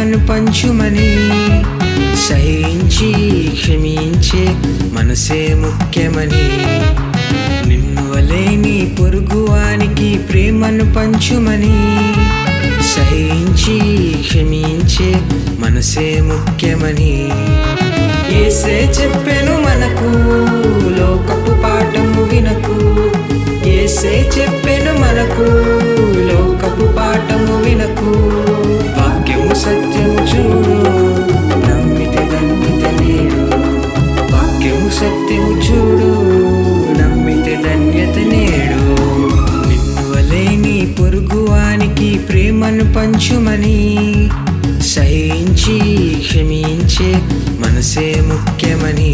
ప్రేమను పంచుమని సహించి క్షమించే మనసే ముఖ్యమని. నిన్ను వలేని పొరుగువానికి ప్రేమను పంచుమని సహించి క్షమించే మనసే ముఖ్యమని. ఏసే చెప్పెను మనకు లోకపు పాఠము వినకు. ఏసే చెప్పెను మనకు లోకపు పాఠము వినకు. సత్యం చూడు నమ్మితే ధన్యత నేడు. వాక్యము సత్యం చూడు నమ్మితే ధన్యత నేడు. నిన్ను పొరుగువానికి ప్రేమను పంచుమని సహించి క్షమించే మనసే ముఖ్యమని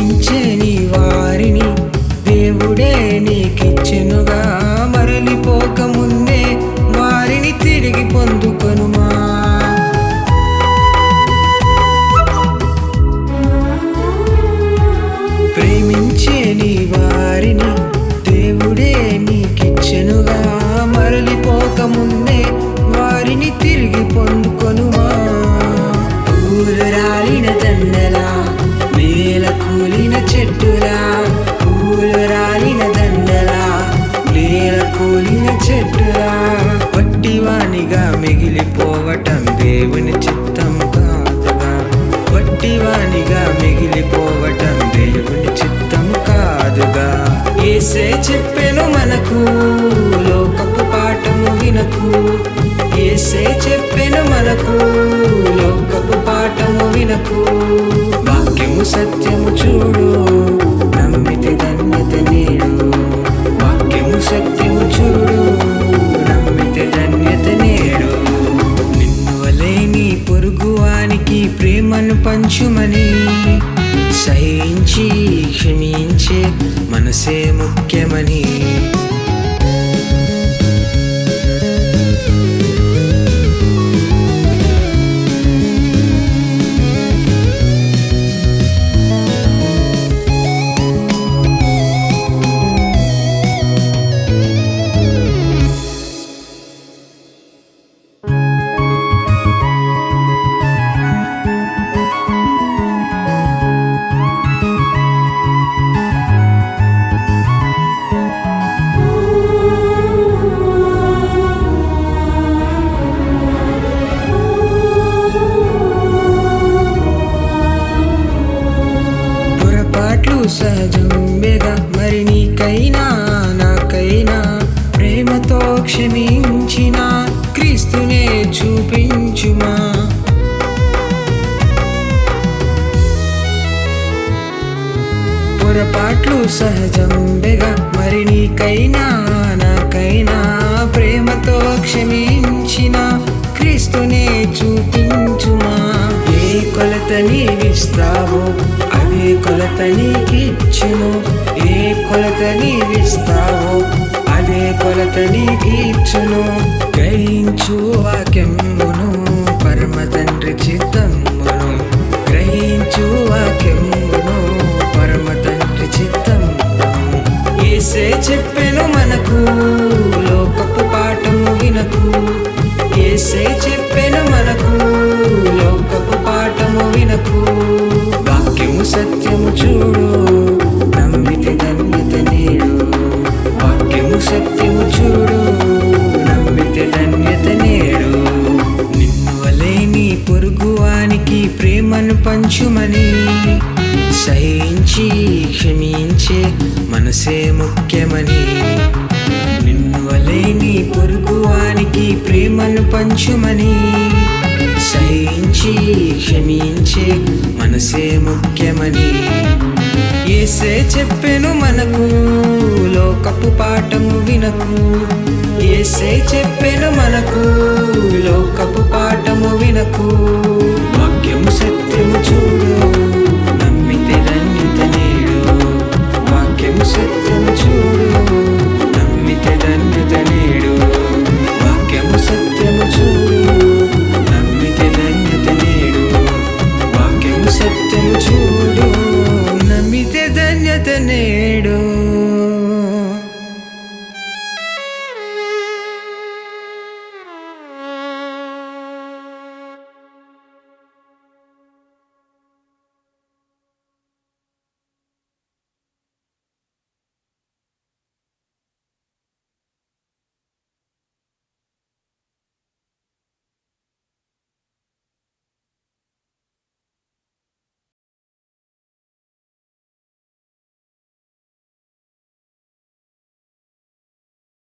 ప్రేమించే నీ వారిని దేవుడే నీకిచ్చెనుగా. ఏసే చెప్పెను మనకు లోకపు పాఠము వినకు. ఏసే చెప్పెను మనకు లోకపు పాఠము వినకు. వాక్యము సత్యము చూడు. చూపించుమా పొరపాట్లు సహజంబేగా మరి నీకైనా నాకైనా ప్రేమతో క్షమించిన క్రీస్తునే చూపించుమా? ఏ కొలత నీవిస్తావో అదే కొలత నీకిచ్చును. ఏ కొలత నీవిస్తావో నీవే కొలత నీకిచ్చును గ్రహించు వాక్యమును పరమ తండ్రి చిత్తమును పంచుమని సహించి క్షమించే మనసే ముఖ్యమని. నిన్ను వలేని పొరుగువానికి ప్రేమను పంచుమని సహించి క్షమించే మనసే ముఖ్యమని. ఏసే చెప్పెను మనకు లోకపు పాఠము వినకు. ఏసే చెప్పెను మనకు లోకపు పాఠము వినకు. సత్యం చూడు నమ్మితే ధన్యత నేడు.